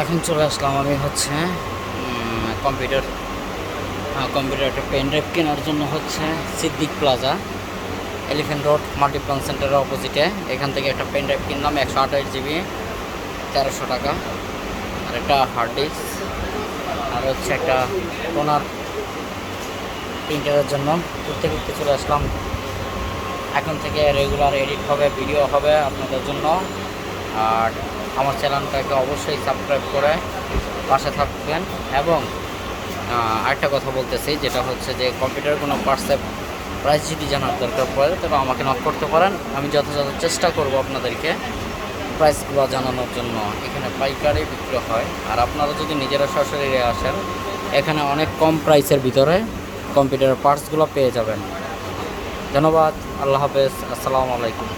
এখন চলে আসলাম আমি হচ্ছে কম্পিউটার কম্পিউটার একটা পেন ড্রাইভ কেনার জন্য হচ্ছে Siddique plaza elephant road Multiplan সেন্টারের অপোজিটে এখান থেকে একটা পেন ড্রাইভ কিনলাম, একশো আঠাশ জিবি তেরোশো টাকা। আর একটা হার্ড ডিস্ক আর হচ্ছে একটা টোনার প্রিন্টারের জন্য। ঘুরতে ঘুরতে চলে আসলাম। এখন থেকে রেগুলার এডিট হবে ভিডিও হবে আপনাদের জন্য। আর আমার চ্যানেলটাকে অবশ্যই সাবস্ক্রাইব করে পাশে থাকবেন। এবং আরেকটা কথা বলতেছি, যেটা হচ্ছে যে কম্পিউটার কোনো পার্টসের প্রাইস যদি জানার দরকার পড়ে তবে আমাকে নক করতে পারেন। আমি যথাযথ চেষ্টা করব আপনাদেরকে প্রাইসগুলো জানানোর জন্য। এখানে পাইকারি বিক্রি হয়। আর আপনারা যদি নিজেরা সরাসরি আসেন, এখানে অনেক কম প্রাইসের ভিতরে কম্পিউটারের পার্টসগুলো পেয়ে যাবেন। ধন্যবাদ। আল্লাহ হাফেজ। আসসালামু আলাইকুম।